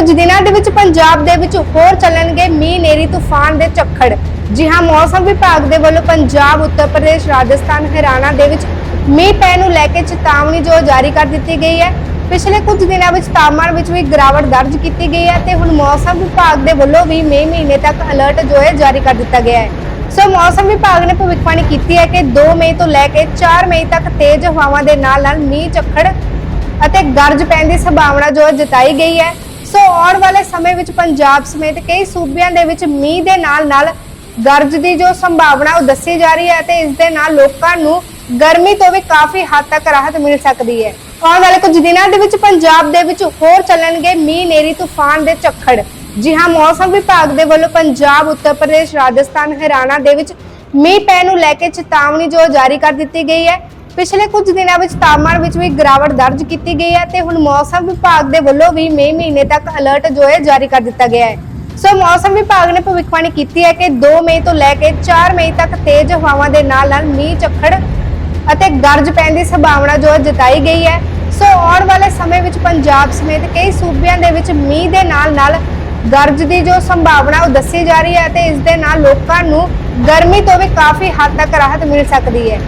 ਕੁਝ ਦਿਨਾਂ ਦੇ ਵਿੱਚ ਪੰਜਾਬ ਦੇ ਵਿੱਚ ਹੋਰ ਚੱਲਣਗੇ ਮੀਂਹ, ਨੇਰੀ, ਤੂਫਾਨ ਦੇ ਝੱਖੜ। ਜੀ ਹਾਂ, ਮੌਸਮ ਵਿਭਾਗ ਦੇ ਵੱਲੋਂ ਪੰਜਾਬ, ਉੱਤਰ ਪ੍ਰਦੇਸ਼, ਰਾਜਸਥਾਨ, ਹਰਿਆਣਾ ਦੇ ਵਿੱਚ ਮੀਂਹ ਪੈਣ ਨੂੰ ਲੈ ਕੇ ਚੇਤਾਵਨੀ ਜੋ ਜਾਰੀ ਕਰ ਦਿੱਤੀ ਗਈ ਹੈ। ਪਿਛਲੇ ਕੁਝ ਦਿਨਾਂ ਵਿੱਚ ਤਾਪਮਾਨ ਵਿੱਚ ਵੀ ਗਿਰਾਵਟ ਦਰਜ ਕੀਤੀ ਗਈ ਹੈ ਤੇ ਹੁਣ ਮੌਸਮ ਵਿਭਾਗ ਦੇ ਵੱਲੋਂ ਵੀ ਮਈ ਮਹੀਨੇ ਤੱਕ ਅਲਰਟ ਜੋ ਹੈ ਜਾਰੀ ਕਰ ਦਿੱਤਾ ਗਿਆ ਹੈ। ਸੋ ਮੌਸਮ ਵਿਭਾਗ ਨੇ ਭਵਿੱਖਬਾਣੀ ਕੀਤੀ ਹੈ ਕਿ 2 ਮਈ ਤੋਂ ਲੈ ਕੇ 4 ਮਈ ਤੱਕ ਤੇਜ਼ ਹਵਾਵਾਂ ਦੇ ਨਾਲ ਨਾਲ ਮੀਂਹ, ਝੱਖੜ ਅਤੇ ਗਰਜ ਪੈਣ ਦੀ ਸੰਭਾਵਨਾ ਜੋ ਹੈ ਜਤਾਈ ਗਈ ਹੈ। ਸੋ ਆਉਣ ਵਾਲੇ ਸਮੇਂ ਵਿੱਚ ਪੰਜਾਬ ਸਮੇਤ ਕਈ ਸੂਬਿਆਂ ਦੇ ਵਿੱਚ ਮੀਂਹ ਦੇ ਨਾਲ ਨਾਲ ਗਰਜ ਦੀ ਜੋ ਸੰਭਾਵਨਾ ਉਹ ਦੱਸੀ ਜਾ ਰਹੀ ਹੈ ਤੇ ਇਸ ਦੇ ਨਾਲ ਲੋਕਾਂ ਨੂੰ ਗਰਮੀ ਤੋਂ ਵੀ ਕਾਫੀ ਹੱਦ ਤੱਕ ਰਾਹਤ ਮਿਲ ਸਕਦੀ ਹੈ। ਆਉਣ ਵਾਲੇ ਕੁਝ ਦਿਨਾਂ ਦੇ ਵਿੱਚ ਪੰਜਾਬ ਦੇ ਵਿੱਚ ਹੋਰ ਚੱਲਣਗੇ ਮੀਂਹ, ਨੇਰੀ, ਤੂਫਾਨ ਦੇ ਝੱਖੜ। ਜੀ ਹਾਂ, ਮੌਸਮ ਵਿਭਾਗ ਦੇ ਵੱਲੋਂ ਪੰਜਾਬ, ਉੱਤਰ ਪ੍ਰਦੇਸ਼, ਰਾਜਸਥਾਨ, ਹਰਿਆਣਾ ਦੇ ਵਿੱਚ ਮੀਂਹ ਪੈਣ ਨੂੰ ਲੈ ਕੇ ਚੇਤਾਵਨੀ ਜੋ ਜਾਰੀ ਕਰ ਦਿੱਤੀ ਗਈ ਹੈ। ਪਿਛਲੇ ਕੁਝ ਦਿਨਾਂ ਵਿੱਚ ਤਾਪਮਾਨ ਵਿੱਚ ਵੀ ਗਿਰਾਵਟ ਦਰਜ ਕੀਤੀ ਗਈ ਹੈ ਤੇ ਹੁਣ ਮੌਸਮ ਵਿਭਾਗ ਦੇ ਵੱਲੋਂ ਵੀ ਮਈ ਮਹੀਨੇ ਤੱਕ ਅਲਰਟ ਜੋ ਹੈ ਜਾਰੀ ਕਰ ਦਿੱਤਾ ਗਿਆ ਹੈ। ਸੋ ਮੌਸਮ ਵਿਭਾਗ ਨੇ ਭਵਿੱਖਬਾਣੀ ਕੀਤੀ ਹੈ ਕਿ 2 ਮਈ ਤੋਂ ਲੈ ਕੇ 4 ਮਈ ਤੱਕ ਤੇਜ਼ ਹਵਾਵਾਂ ਦੇ ਨਾਲ ਨਾਲ ਮੀਂਹ, ਝੱਖੜ ਅਤੇ ਗਰਜ ਪੈਣ ਦੀ ਸੰਭਾਵਨਾ ਜੋ ਹੈ ਜਤਾਈ ਗਈ ਹੈ। ਸੋ ਆਉਣ ਵਾਲੇ ਸਮੇਂ ਵਿੱਚ ਪੰਜਾਬ ਸਮੇਤ ਕਈ ਸੂਬਿਆਂ ਦੇ ਵਿੱਚ ਮੀਂਹ ਦੇ ਨਾਲ ਨਾਲ ਗਰਜ ਦੀ ਜੋ ਸੰਭਾਵਨਾ ਉਹ ਦੱਸੀ ਜਾ ਰਹੀ ਹੈ ਤੇ ਇਸ ਦੇ ਨਾਲ ਲੋਕਾਂ ਨੂੰ ਗਰਮੀ ਤੋਂ ਵੀ ਕਾਫੀ ਹੱਦ ਤੱਕ ਰਾਹਤ ਮਿਲ ਸਕਦੀ ਹੈ।